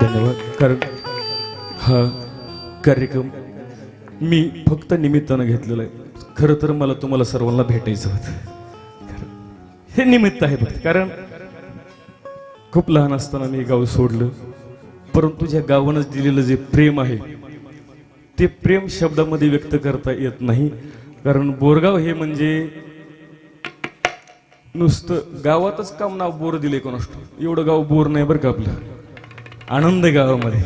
धन्यवाद. कारण हा कार्यक्रम मी फक्त निमित्तानं घेतलेला आहे. खरं तर मला तुम्हाला सर्वांना भेटायचं होतं. हे निमित्त आहे फक्त कारण खूप लहान असताना मी गाव सोडलं. परंतु ज्या गावानं दिलेलं जे प्रेम आहे ते प्रेम शब्दामध्ये व्यक्त करता येत नाही. कारण बोरगाव हे म्हणजे नुसतं गावातच काम नाव बोर दिले कोणास एवढं गाव बोर नाही बरं का आपलं? आनंद गावामध्ये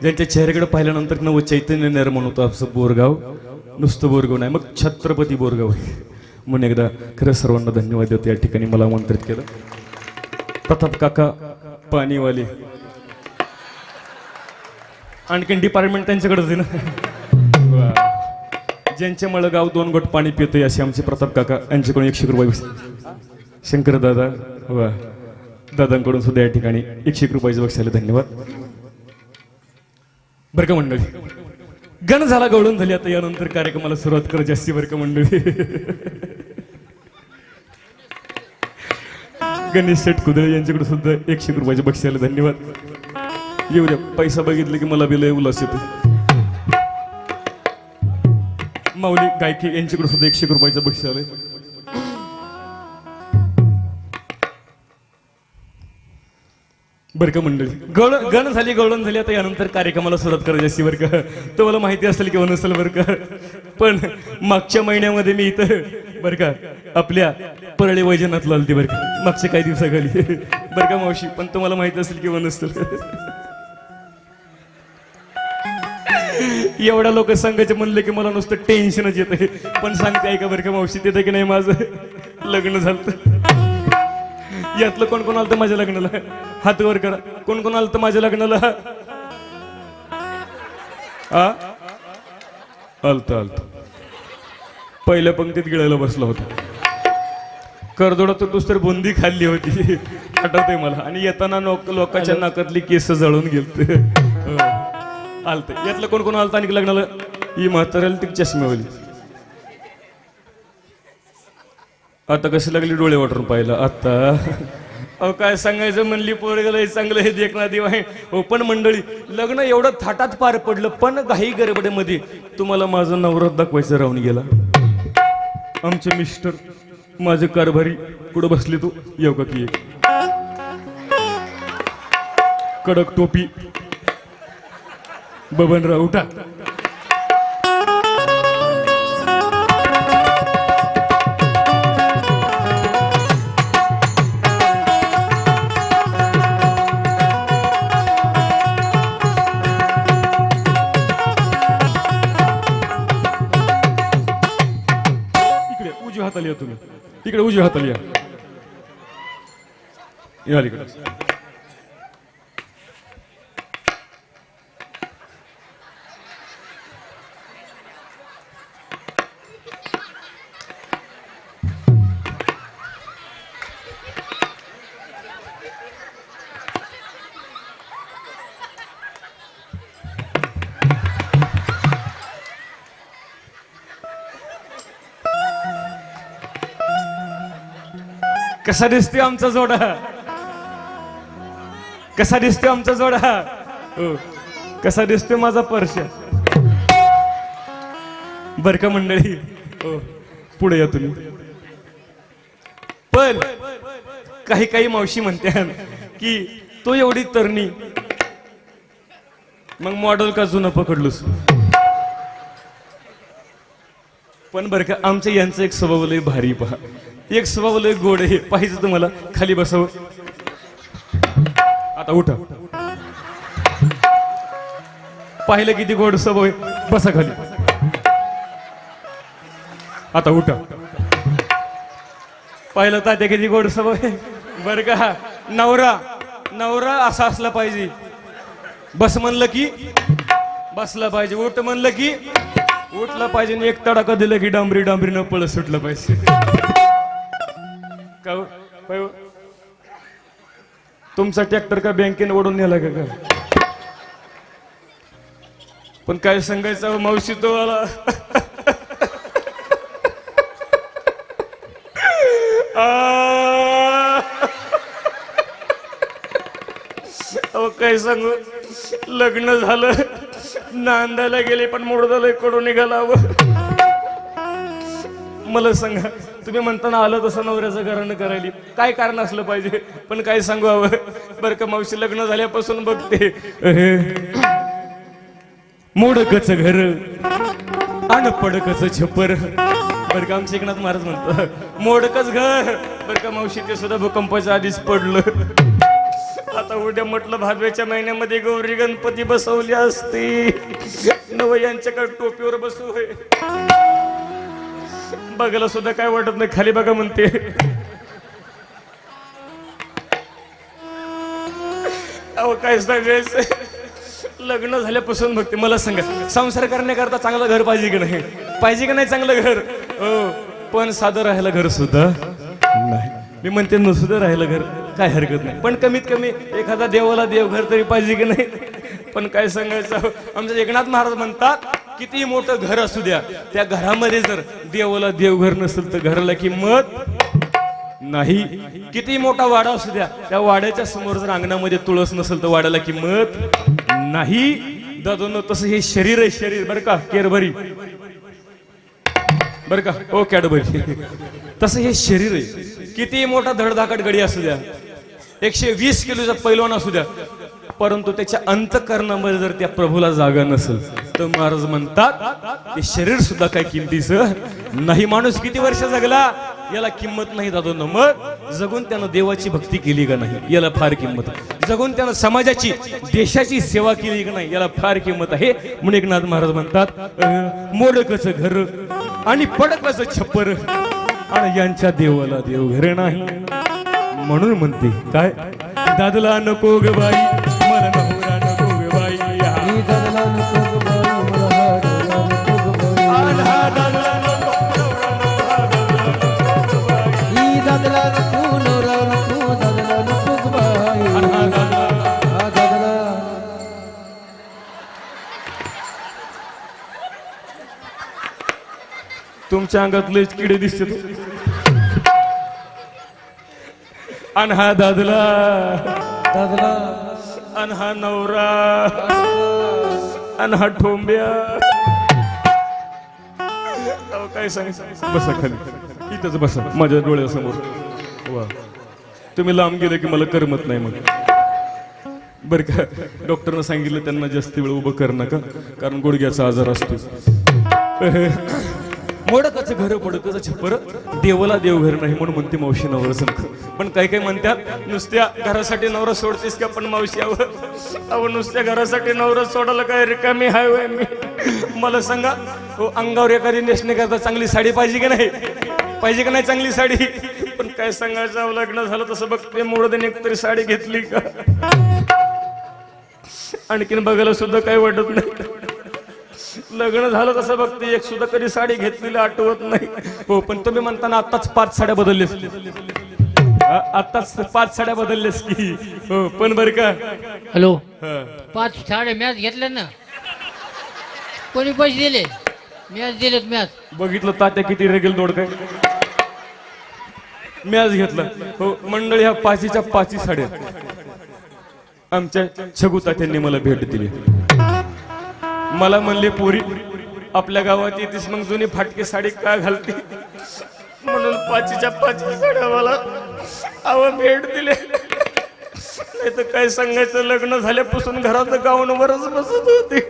ज्यांच्या चेहऱ्याकडे पाहिल्यानंतर नवं चैतन्य निर्माण होतं आपलं बोरगाव. नुसतं बोरगाव नाही मग छत्रपती बोरगाव. आहे म्हणून एकदा खरं सर्वांना धन्यवाद देतो या ठिकाणी मला आमंत्रित केलं. प्रताप काका पाणीवाले. आणखीन डिपार्टमेंट त्यांच्याकडेच आहे ना वा. ज्यांच्यामुळे गाव दोन गोट पाणी पितोय असे आमचे प्रताप काका यांच्याकडून एकशे रुपये शंकर दादा वा. दादांकडून सुद्धा या ठिकाणी एकशे एक रुपयाचे बक्षाला धन्यवाद. बरं का मंडळी? गण झाला गवळून झाली. आता यानंतर कार्यक्रमाला सुरुवात कर जास्ती बरं का मंडळी? गणेश शेठ कुदळे यांच्याकडे सुद्धा एकशे एक रुपयाचे बक्षाला धन्यवाद. येऊ द्या. पैसा बघितलं की मला बिल उल्हास येतो माऊली गायकी यांच्याकडे सुद्धा एकशे एक रुपयाचं बक्षीस आलंय बरं का मंडळी? गळ गण झाली गळण झाली आता यानंतर कार्यक्रमाला सुरुवात करायची असती बरं का. तुम्हाला माहिती असेल किंवा नसेल बरं का. पण मागच्या महिन्यामध्ये मी इथं बरं का आपल्या परळी वैजनाथ लालती बरं का. मागच्या काही दिवसाखाली. बरं का मावशी पण तुम्हाला माहिती असेल किंवा नसेल. एवढ्या लोक सांगायचे म्हणले की मला नुसतं टेन्शनच येत आहे पण सांगते ऐका बरं का मावशी तिथे की नाही माझं लग्न झालं यातलं कोण कोण आलं माझ्या लग्नाला? हात वर करा. कोण कोण आलं माझ्या लग्नाला? आलत आलत. पहिल्या पंक्तीत गिळायला बसला होता. करदोडा तर दुसरी बुंदी खाल्ली होती. आठवतंय मला. आणि येताना लोक लोकांच्या नाकातली केस जळून गेलते. आलत यातलं कोण कोण आलत आणि लग्नाला? ही म्हाताऱ्याला ती चष्म्यावाली आता कशी लागली डोळे वाटून पाहिलं? आता. अहो काय सांगायचं म्हणली पोरगला चांगलं हे देखना देव आहे. हो पण मंडळी लग्न एवढं थाटात पार पडलं पण काही गरबडेमध्ये तुम्हाला माझं नवरात दाखवायचं राहून गेला. आमचे मिस्टर माझे कारभारी कुठं बसले तू? येऊ का की एक? कडक टोपी. बबनराव उठा. या तुम्ही. इकडे उजव्या हाताला या. या इकडे. कसा दिसते आमचा जोडा? कसा दिसते आमचा जोडा? हो. कसा दिसतोय माझा पर्श? बर का मंडळी? हो. पुढे या तुम्ही. पण काही काही मावशी म्हणत्या की तो एवढी तरणी मग मॉडेल का जुनं पकडलोस? पण बरं का आमच्या यांचं एक स्वभाव लय भारी पहा. एक स्वभाव गोड आहे. पाहिजे तुम्हाला खाली बसावं. आता उठा. पाहिलं किती गोड स्वभाव आहे. बसा खाली. आता उठा. पाहिलं तात्या किती गोड स्वभाव आहे. बर का. नवरा. नवरा असा असला पाहिजे. बस म्हणलं की बसला पाहिजे. उठ म्हणलं की उठलं पाहिजे आणि एक तडाखा दिलं की डांबरी डांबरी न पळत सुटलं पाहिजे. का तुमचा ट्रॅक्टर का बँकेने ओढून नेला का का पण काय सांगायचं मावशी तो आला. अहो काय सांगू? लग्न झालं नांदायला गेले पण मोडदाला कडून निघाला मला सांगा तुम्ही म्हणताना आलं तसं नवऱ्याचं घरानं करायली. काय कारण असलं पाहिजे? पण काय सांगू हवं बरं का मावशी लग्न झाल्यापासून बघते. मोडकच घर अन पडकच छप्पर बरं का आमच्या एकनाथ महाराज म्हणतो मोडकच घर. बरं का मावशी ते सुद्धा भूकंपाच्या आधीच पडलं. आता उद्या म्हटलं भादव्याच्या महिन्यामध्ये गौरी गणपती बसवली असती. नव यांच्याकडे टोपीवर बसू होय? बघायला सुद्धा काय वाटत नाही खाली बघा म्हणते. अहो काय सांगायचं? लग्न झाल्यापासून बघते मला सांगा संसार करण्याकरता चांगलं घर पाहिजे की नाही? पाहिजे की नाही चांगलं घर? हो पण साधं राहायला घर सुद्धा नाही. मी म्हणते नसुद्धा राहिलं घर काय हरकत नाही. पण कमीत कमी एखादा देवाला देवघर तरी पाहिजे की नाही? पण काय सांगायचं? आमच्या एकनाथ महाराज म्हणतात किती मोठं घर असू द्या त्या घरामध्ये जर देवाला देवघर नसेल तर घराला किंमत नाही. किती मोठा वाडा असू द्या त्या वाड्याच्या समोर जर अंगणामध्ये तुळस नसेल तर वाड्याला किंमत नाही. दादोनं तसं हे शरीर आहे शरीर. बरं का? केरभरी. बरं का? ओ कॅडबरी. तसं हे शरीर आहे. किती मोठा धडधाकट गडी असू द्या. एकशे वीस किलोचा पैलवान असू द्या. परंतु त्याच्या अंतकरणामध्ये जर त्या प्रभूला जागा नसेल तर महाराज म्हणतात ते शरीर सुद्धा काय किमतीचं नाही. माणूस किती वर्ष जगला? याला किंमत नाही दादो मग जगून त्यानं देवाची भक्ती केली का नाही? याला फार किंमत आहे. जगून त्यानं समाजाची देशाची सेवा केली का नाही? याला फार किंमत आहे. म्हणून एकनाथ महाराज म्हणतात मोडकच घर आणि पडकच छप्पर आणि यांच्या देवाला देव घर नाही. म्हणून म्हणते काय? दादला नको ग बाई. तुमच्या अंगात लयच किडे दिसते अन हा दादला दादला. अन हा नवरा अन हा ठोंब्या काय सांग? बसा खाली. इथंच बसा. माझ्या डोळ्यासमोर. वा. तुम्ही लांब गेले की मला करमत नाही मग. बरं का डॉक्टरनं सांगितलं त्यांना जास्त वेळ उभं कर नका कारण गुडघ्याचा आजार असतो मोडकच घर पडकच छप्पर देवाला देवघर नाही म्हणून म्हणते मावशी नवरा संख पण काही काही म्हणतात नुसत्या घरासाठी नवरा सोडतेस का पण मावशी? अहो अहो नुसत्या घरासाठी नवरा सोडायला काय रिकामी हाय मी? मला सांगा हो अंगावर एखादी नेसणे करता चांगली साडी पाहिजे की नाही? पाहिजे का नाही चांगली साडी? पण काय सांगायचं? लग्न झालं तसं बघते मोडदे एक तरी साडी घेतली का? आणखीन बघायला सुद्धा काही वाटत नाही. लग्न झालं तसं बघते एक सुद्धा कधी साडी घेतलेली आठवत नाही. हो पण तुम्ही म्हणताना आताच पाच साड्या बदललेस आ- आताच पाच साड्या बदललेस की. हो पण बर का? हॅलो. पाच साडे मॅच घेतल्या ना. कोणी पैसे दिले? मॅच दिलेत मॅच बघितलं तात्या किती रेगेल दोड काय मॅच घेतला. हो मंडळी ह्या पाचीच्या पाची साड्या आमच्या छगू तात्यांनी मला भेट दिली. मला म्हणले पोरी आपल्या गावात येतेस मग जुनी फाटकी साडी का घालते? म्हणून पाचीच्या पाचवी साड्या मला अव भेट दिले नाही तर काय सांगायचं लग्न झाल्यापासून घरात गाऊनवरच बसत होते.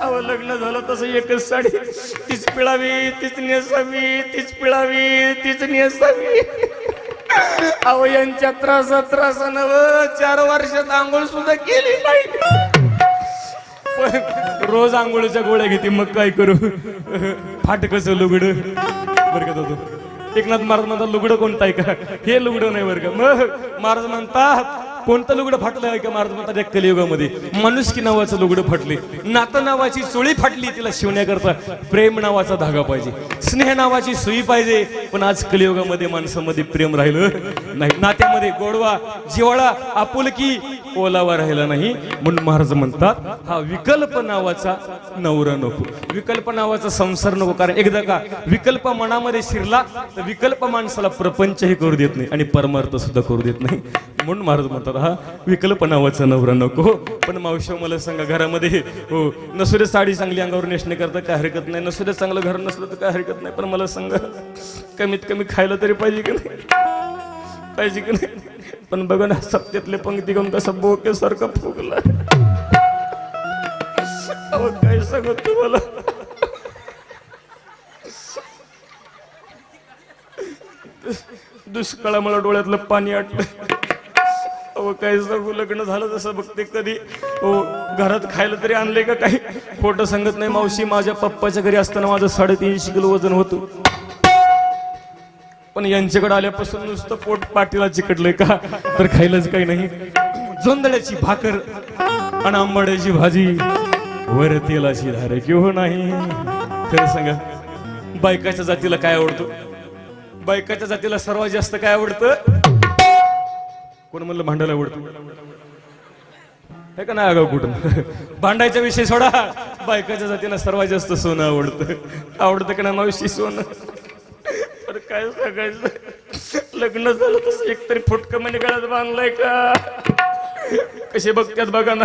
अहो लग्न झालं तसं एकच साडी. तीच पिळावी तीच नेसावी तीच पिळावी तीच नेसावी. अहो यांच्या त्रासा त्रासानं चार वर्षात आंघोळ सुद्धा केली नाही. पण रोज आंघोळीच्या गोळ्या घेते मग काय करू? फाटकच लुगड? बरं का दादू? एकनाथ महाराज म्हणतात लुगडं कोणतं आहे का? हे लुगडं नाही बरं का. मग महाराज म्हणतात कोणतं लुगडं फाटलं आहे का महाराज म्हणतात कलियुगामध्ये माणुसकी नावाचं लुगडं फाटले. नातं नावाची चोळी फाटली तिला शिवण्याकरता प्रेम नावाचा धागा पाहिजे. स्नेह नावाची सुई पाहिजे. पण आज कलियुगामध्ये माणसामध्ये प्रेम राहिलं नाही. नात्यामध्ये गोडवा जिवाळा आपुलकी ओलावा राहिला नाही. म्हणून महाराज म्हणतात हा विकल्प नावाचा नवरा नको. विकल्प नावाचा संसार नको. कारण एकदा का विकल्प मनामध्ये शिरला तर विकल्प माणसाला प्रपंचही करू देत नाही आणि परमार्थ सुद्धा करू देत नाही. म्हणून महाराज म्हणतात होणार हा विकल्पनावाचा नवरा नको. पण मावशा मला सांगा घरामध्ये हो नसू साडी चांगली अंगावर नेसणे करता काय हरकत नाही नसू चांगलं घर नसलं तर काय हरकत नाही पण मला सांगा कमीत कमी खायला तरी पाहिजे की नाही? पाहिजे की नाही? पण बघा ना सत्यातले पंक्ती घेऊन कसं बोकेसारखं फुगला. अहो काय सांगत तुम्हाला? दुष्काळामुळे डोळ्यातलं पाणी आटलं अहो काय सांगू लग्न झालं तसं बघते कधी हो घरात खायला तरी आणले का काही? खोटं सांगत नाही मावशी माझ्या पप्पाच्या घरी असताना माझं साडेतीनशे किलो वजन होतं. पण यांच्याकडे आल्यापासून नुसतं पोट पाटीला चिकटलंय का? तर खायलाच काही नाही. जोंधळ्याची भाकर आणि आंबाड्याची भाजी वर तेलाची धारे किंवा नाही खरं सांगा बायकाच्या जातीला काय आवडतं? बायकाच्या जातीला सर्वात जास्त काय आवडतं? कोण म्हणलं भांडायला आवडतं? हे का नाही अगं कुठं? भांडायचा विषय सोडा. बायकाच्या जातीला सर्वात जास्त सोनं आवडतं. आवडतं का नाही मावशी सोनं? तर काय सांगायचं? लग्न झालं तसं एकतरी फुटकं म्हणजे गळ्यात बांधलाय का? कसे बघतात बघा ना.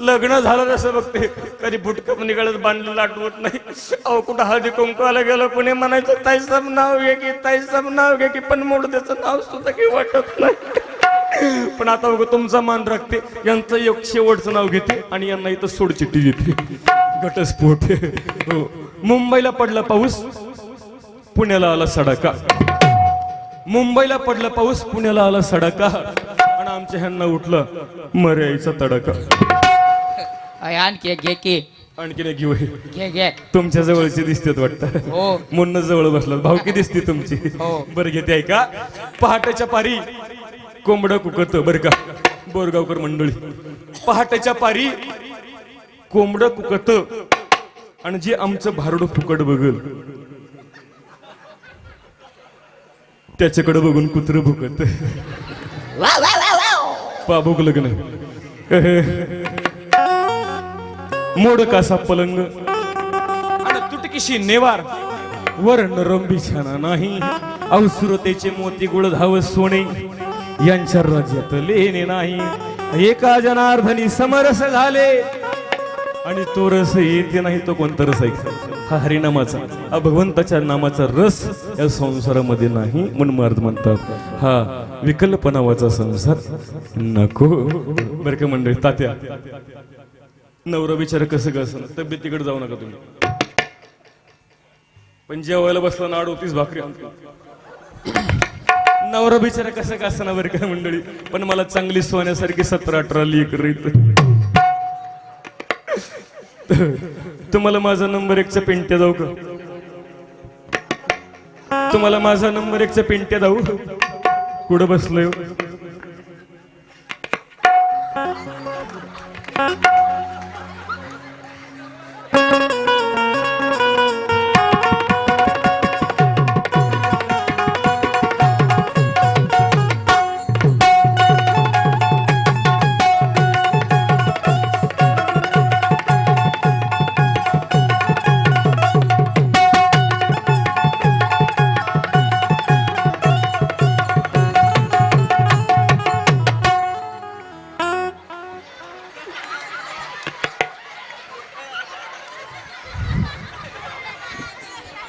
लग्न झालं तसं बघते कधी फुटकं म्हणजे गळ्यात बांधलेलं आठवत नाही. अहो कुठं हळदी कुंकवाला गेलो कोणी म्हणायचं ताईसाब नाव घे की ताईसाब नाव घे की. पण मोड त्याचं नाव सुद्धा काही वाटत नाही. पण आता बघ तुमचा मान राखते. यांचं एक शेवटचं नाव घेते आणि यांना इथं सोडचिट्टी देते. घटस्फोट. हो. मुंबईला पडला पाऊस पुण्याला आला सडाका. मुंबईला पडला पाऊस पुण्याला आला सडाका. आणि आमच्या ह्यांना उठलं मर्याईचा तडाका. अय, आणखी घे की आणखीन एक घेऊ. हे. घे घे. तुमच्या जवळची दिसतेत वाटतं. हो. मुन्न जवळ बसलात. भावकी दिसते तुमची? हो. बरं घेते आहे का पहाटेच्या पारी. कोंबड कुकत बरं का. बोरगावकर मंडळी. पहाटेच्या पारी. कोंबड कुकत आणि जे आमचं भारड फुकट बघल. त्याच्याकडे बघून कुत्र भुकत. पाभूक लग्न मोड कासा पलंग? आणि तुटकीशी नेवार. वर नरम बिछाना नाही अवसुरतेचे मोती गुळ धाव सोने यांच्या राज्यात लेणे नाही. एका जनार्दनी समरस झाले आणि तो रस येते नाही तो कोणता रस आहे? हा हरिनामाचा हा भगवंताच्या नामाचा रस या संसारामध्ये नाही म्हणून मार्ग म्हणतात हा विकल्पनावाचा संसार नको. बरं का मंडळी तात्या. नवरा बिचारा कसं कसं तब्येतीकडे जाऊ नका तुम्ही. पण जेवायला बसला ना अडोतीस भाकरी नवरा बिचारा कसं का असं बरं का मंडळी? पण मला चांगली सोन्यासारखी सतरा अठरा लेकर येत तुम्हाला माझा नंबर एकचा पेंट्या जाऊ का? तुम्हाला माझा नंबर एकचा पेंट्या जाऊ कुठं बसलोय?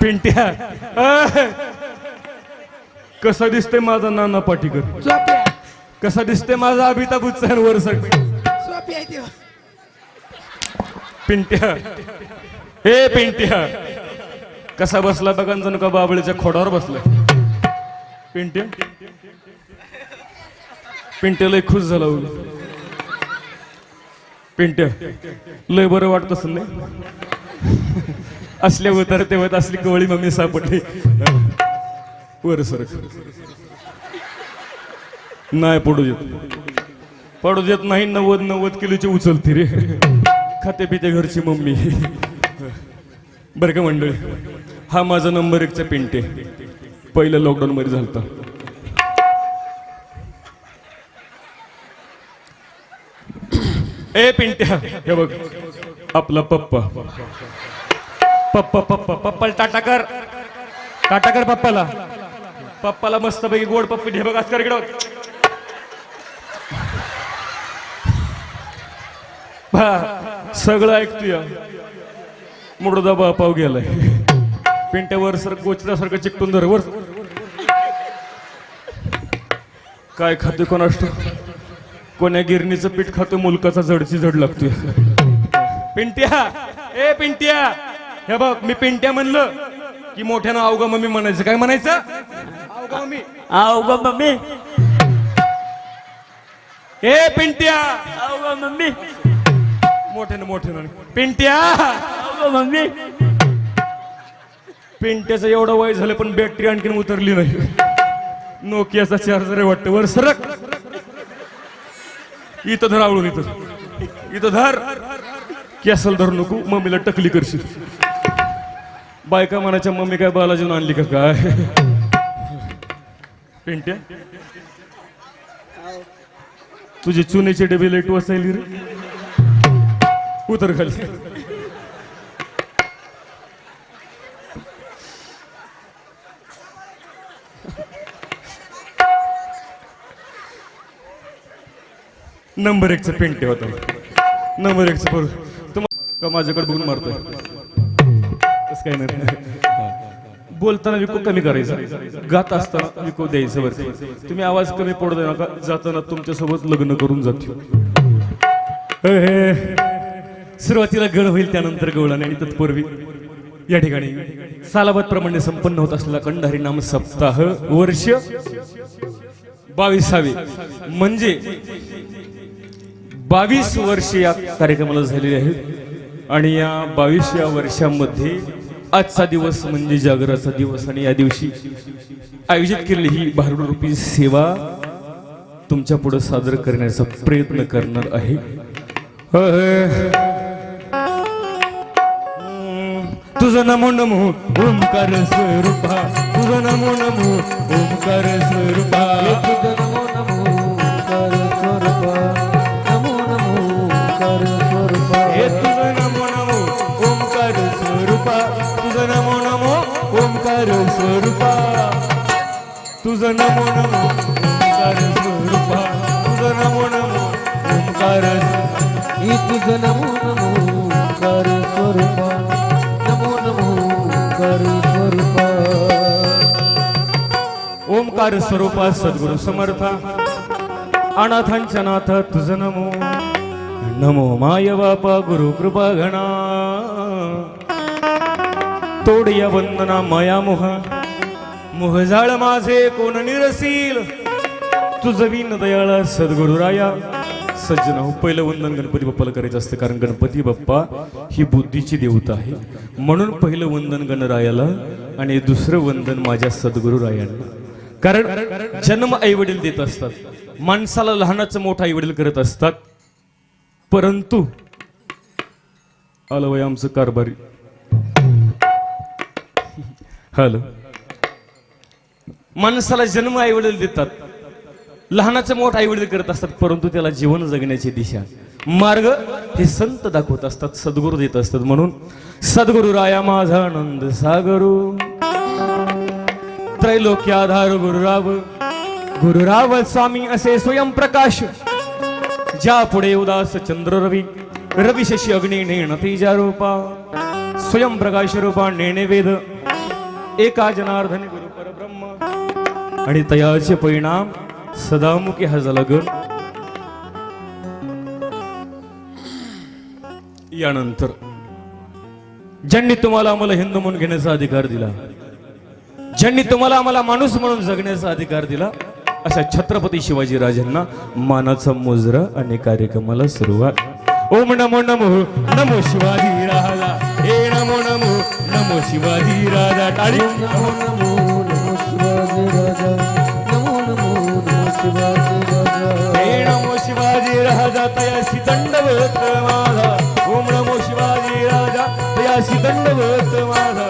पिंट्या! कसा दिसते माझा नाना पाटीकर कसा दिसते माझा अभिताभ बच्चन वर सग. पिंट्या. हे पिंट्या. कसा बसला बघा जणू का बाबळीच्या खोडावर बसला. पिंट्या. पिंट्या लय खुश झाला. पिंट्या लय बरं वाटत नाही असले उतर तेव्हा असली कवळी मम्मी सापडली. वर सर. नाही पडू देत. पडू देत नाही नव्वद नव्वद किलोची उचलती रे. खाते पिते घरची मम्मी. बरं का मंडळी? हा माझा नंबर एकचा पिंटे पहिलं लॉकडाऊन मध्ये झालता. ए पिंट्या. हे बघ. आपला पप्पा. पप्पा पप्पा पप्पाला टाटा कर. टाटा कर पप्पाला. पप्पाला मस्तपैकी गोड पप्पी ठे बघ इकडं. सगळं ऐकतोय. मुडदा बापाव गेलाय. पिंट्यावर सर गोचल्यासारखं चिकटून धर वर. काय खाते कोणाष्ट? कोण्या गिरणीचं पीठ खातो मुलकाचा जडची जड लागतोय. पिंट्या ए पिंट्या. हे बघ मी पिंट्या म्हणलं की मोठ्यानं अवघा मम्मी म्हणायचं. काय म्हणायचं? अवघा मम्मी. ग मम्मी. ए पिंट्या. ग मम्मी. मोठ्यानं मोठ्यानं पिंट्या. ग मम्मी. पिंट्याचं एवढं वय झालं पण बॅटरी आणखीन उतरली नाही. नोकियाचा चार्जर वाटतं. वर सरक. इथं धर आवळून इथं. इथं धर. कॅसल धरू नको. मम्मीला टकली करशील. बायका मनाच्या मम्मी काय बालाजीन आणली का काय? पिंट्या तुझे चुनेचे डबे लेट वाचायली रे. उतर खाली. नंबर एकचं पेंटे होता. नंबर एकचं बरोबर तुम्हाला का माझ्याकडे बघून मारतोय? काय काही नाही. बोलताना विको कमी करायचं. गात असताना विको द्यायचं वरती. तुम्ही आवाज कमी पडू दे नका जाताना तुमच्यासोबत लग्न करून जातो सुरुवातीला गळ होईल त्यानंतर गवळाने आणि तत्पूर्वी. या ठिकाणी सालाबाद प्रमाणे संपन्न होत असलेला कंडारी नाम सप्ताह वर्ष बावीसावे. म्हणजे बावीस वर्ष या कार्यक्रमाला झालेली आहेत आणि या बावीस या वर्षामध्ये आजचा दिवस म्हणजे जागराचा दिवस आणि या दिवशी आयोजित केलेली ही भारुड सेवा तुमच्यापुढे सादर करण्याचा प्रयत्न करणार आहे. तुझं नमो नमो ओंकार स्वरूपा तुझं नमो नमो ओंकार स्वरूपा. तुझं नमो नमो ओंकार स्वरूपा तुझं नमो नमो ओंकार ही तुझ नमो नमो कर स्वरूपा नमो नमो कर स्वरूपा. ओंकार स्वरूपा सद्गुरु समर्थ अनाथांच्या नाथ तुझ नमो नमो माय बापा गुरु कृपा घणा. तोड या वंदना माया मोह मोहजाळ माझे कोण निरसील? तुझ विन दयाळा सद्गुरु राया. सज्जन हो, पहिलं वंदन गणपती बाप्पाला करायचं असतं कारण गणपती बाप्पा ही बुद्धीची देवता आहे. म्हणून पहिलं वंदन गणरायाला आणि दुसरं वंदन माझ्या सद्गुरु रायांना. कारण जन्म आई वडील देत असतात. माणसाला लहानाचं मोठं आई वडील करत असतात. परंतु आलं वय आमचं कारभारी. हॅलो माणसाला जन्म आई वडील देतात. लहानाचं मोठं आई वडील करत असतात परंतु त्याला जीवन जगण्याची दिशा. मार्ग हे संत दाखवत असतात सद्गुरू देत असतात म्हणून. सद्गुरु राया माझा आनंद सागरू. त्रैलोक्याधार गुरुराव. गुरुराव स्वामी असे स्वयंप्रकाश ज्या पुढे उदास चंद्र रवी. रवी शशी अग्नी नेण तेजा रूपा. स्वयंप्रकाश रूपा नेणे वेद. एका जनार्दनी गुरु आणि तयाचे परिणाम सदामुखी हा झाला ग. यानंतर ज्यांनी तुम्हाला आम्हाला हिंदू म्हणून घेण्याचा अधिकार दिला ज्यांनी तुम्हाला आम्हाला माणूस म्हणून जगण्याचा अधिकार दिला अशा छत्रपती शिवाजी राजांना मानाचा मुजरा आणि कार्यक्रमाला सुरुवात. ओम नमो नमो नमो शिवाजी राजा. हे नमो नमो नमो शिवाजी राजा. टाळी नमो नमो नमो शिवाजी राजा. शिवाजी नमो शिवाजी राजा तयाशी दंडवत माझा. ओम नमो शिवाजी राजा तयाशी दंडवत माझा.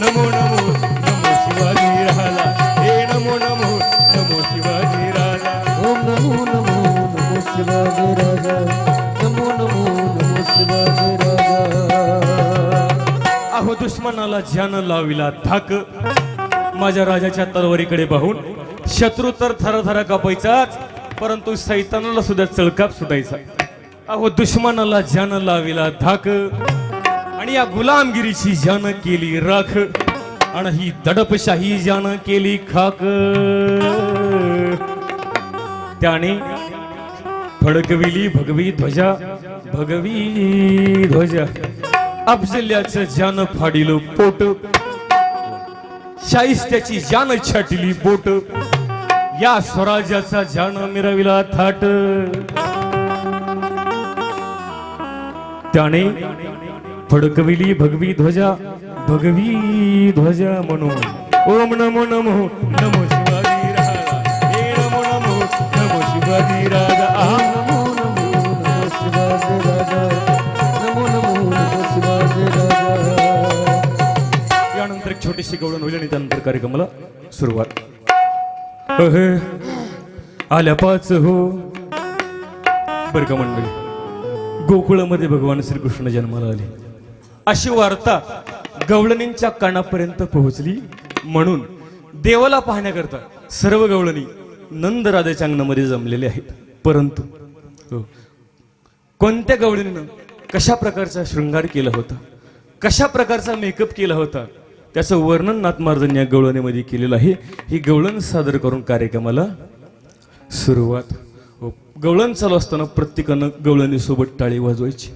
नमो नमो नमो शिवाजी राजा. हे नमो नमो नमो शिवाजी राजा. ओम नमो नमो नमो शिवाजी राजा. नमो नमो नमो शिवाजी राजा. अहो दुश्मनाला ज्यानं लाविला धाक माझ्या राजाच्या तलवारीकडे पाहून शत्रू तर थरथर कापायचाच परंतु सैतानाला सुद्धा चळकाप सुटायचा. अहो दुश्मनाला जान लाविला धाक आणि या गुलामगिरीची जान केली राख आणि ही दडपशाही जान केली खाक. त्याने फडकविली भगवी ध्वजा भगवी ध्वजा. अफजल्याचं जान फाडिलो पोट शाहिस्त्याची जान छाटली बोट. या स्वराज्याचा जाण मिरविला थाट. त्याने फडकविली भगवी ध्वजा भगवी ध्वजा म्हणून. ओम नमो नमो नमो शिवाजी राजा. हे नमो नमो नमो शिवाजी राजा. आहा. नमो नमो शिवाजी राजा नमो नमो शिवाजी राजा यानंतर एक छोटीशी गवळण होईल आणि त्यानंतर कार्यक्रमाला सुरुवात. अह आल्या पाच हो. बरं का मंडळी? गोकुळामध्ये भगवान श्रीकृष्ण जन्माला आले. अशी वार्ता गवळणींच्या कानापर्यंत पोहोचली म्हणून देवाला पाहण्याकरता सर्व गवळणी नंदराजाच्या अंगणामध्ये जमलेले आहेत. परंतु हो, कोणत्या गवळणीनं कशा प्रकारचा शृंगार केला होता? कशा प्रकारचा मेकअप केला होता? त्याचं वर्णन नाथमार्जन या गवळणीमध्ये केलेलं आहे. ही गवळण सादर करून कार्यक्रमाला सुरुवात. हो, गवळण चालू असताना प्रत्येकानं गवळणीसोबत टाळी वाजवायची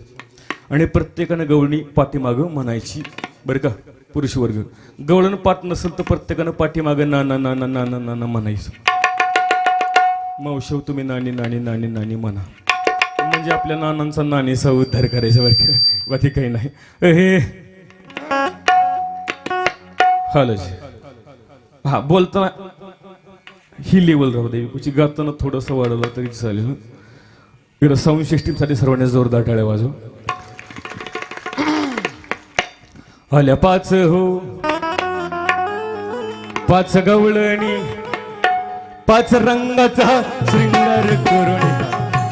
आणि प्रत्येकानं गवळणी पाठीमागं म्हणायची. बरं का पुरुष वर्ग. गवळण पाठ नसेल तर प्रत्येकानं पाठीमागं ना ना ना ना ना ना ना म्हणायचं. मावशव तुम्ही नाणी नाणी नाणी नाणी म्हणा. म्हणजे आपल्या नानांचा नाणीचा उद्धार करायचा बरं बाकी काही नाही. हे हालच. हा बोलताना ही लेवल राहू दे. कुची गाताना थोडंसं वाढवलं तरी चालेल. इकडं साऊंड सिस्टीमसाठी सर्वांनी जोरदार टाळ्या वाजव. आल्या पाच हो. पाच गवळणी. पाच रंगाचा श्रृंगार करुणी.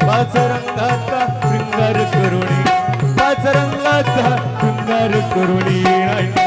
पाच रंगाचा श्रृंगार करुणी. पाच रंगाचा शृंगार करुणी.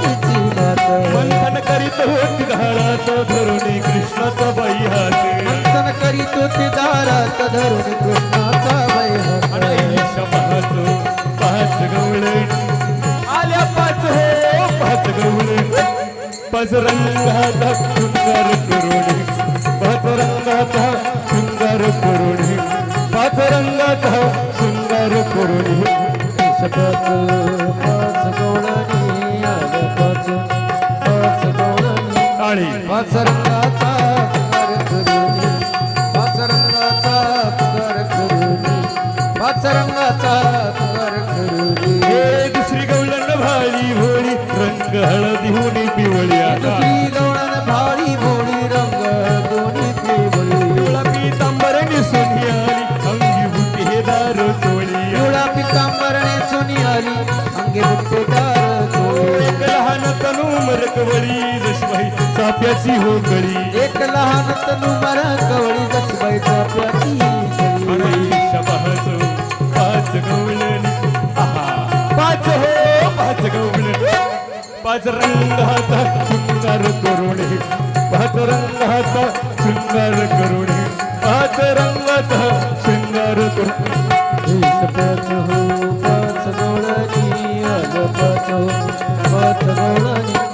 तिची मंथन करीत होती घरात धरुणी कृष्णाचा बाई हाते. मंथन करीत होते दारात धरून कृष्णाचा बाई हात. पाच पाच गवळे आल्या पाच हो पाच गवळे पाच रंगाचा सुंदर करोडे पाच रंगाचा सुंदर करोडे पाच रंगाचा सुंदर करोडे पाच કાળી चाफ्याची हो गळी. एक लहान तनु मर कवळी जसबाईचा प्याची अडीशा पाच गवळणी आहा. पाच हो. पाच गवळणी पाच रंगाचा शृंगार करुणे पाच रंगाचा शृंगार करुणे पाच रंगाचा शृंगार करुणे पाच हो पाच गवळणी पाच हो पाच गवळणी.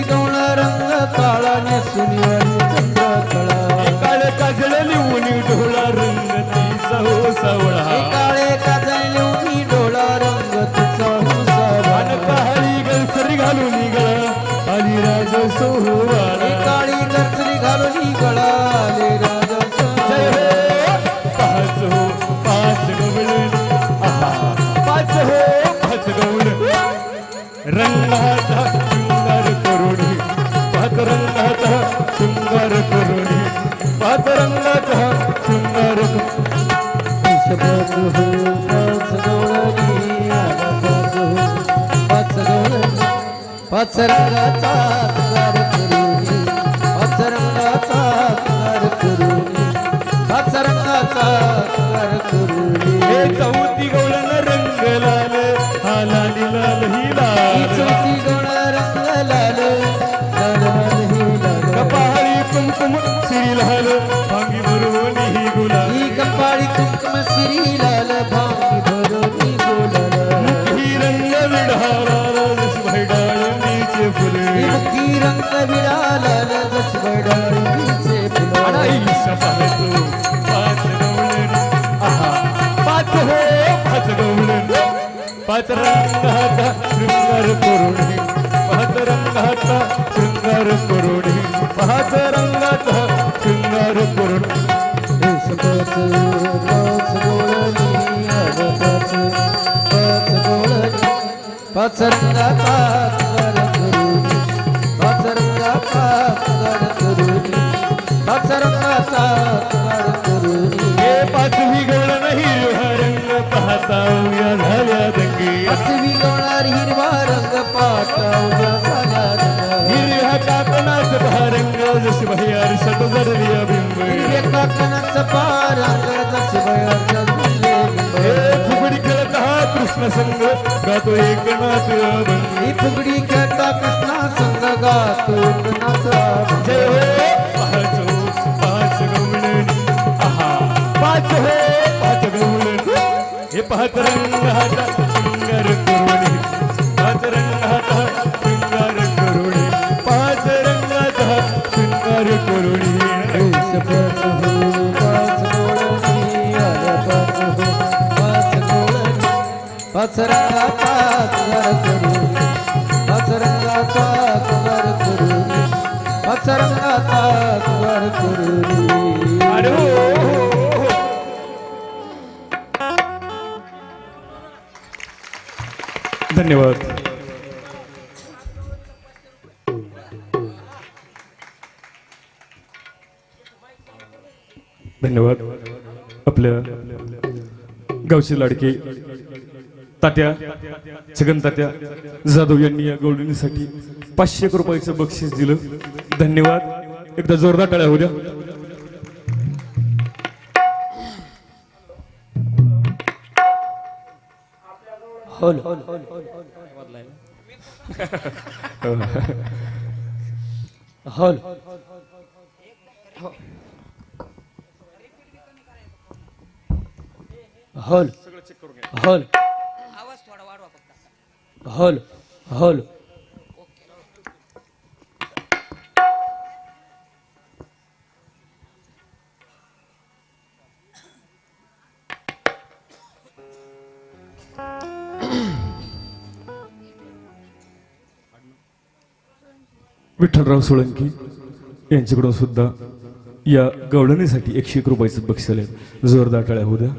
शृंगार करुणी पाच रंगाचा पाच करुणी. पाच करुणी पाच करुणी हे चौथी गवळण रंग लाल हा लाली लाल ही ही लाल चौथी गवळ रंगाचा शृंगार करुणी पाच रंगाचा शृंगार करुणी पाच रंगाचा शृंगार करुणी देश पाच पाच पाच रंगाचा. पाहता उया झाल्या दंगी पाचवी गवणार हिरवा रंग पाटावला झाला. हिरव्या काकणाच भारंग जशी भैयार सट जरली बिंब. हिरव्या काकणाचं पारंग. फुगडी खेळत हा कृष्ण संग गातो एकनाथ अभंग ही फुगडी खेळता कृष्णा संग गातो एकनाथ जय हो पाच पाच आहा पाच हो. हे पाच रंगाचा शृंगार करुणी. पाच रंगाचा शृंगार करुणी. पाच रंगाचा शृंगार करुणी. पाच रंगाचा रंगाचा रंगाचा धन्यवाद. धन्यवाद. आपल्या गावची लाडके तात्या छगन तात्या जाधव यांनी या गोल्डनीसाठी पाचशे रुपयाचं बक्षीस दिलं. धन्यवाद. एकदा जोरदार टाळ्या होऊ द्या हॉल hall hall hall hall hall Vitthalrao Solanki यांच्याकडून सुद्धा या गवळणीसाठी एकशे एक रुपयाचं बक्षीस आले जोरदार टाळ्या होऊ द्या.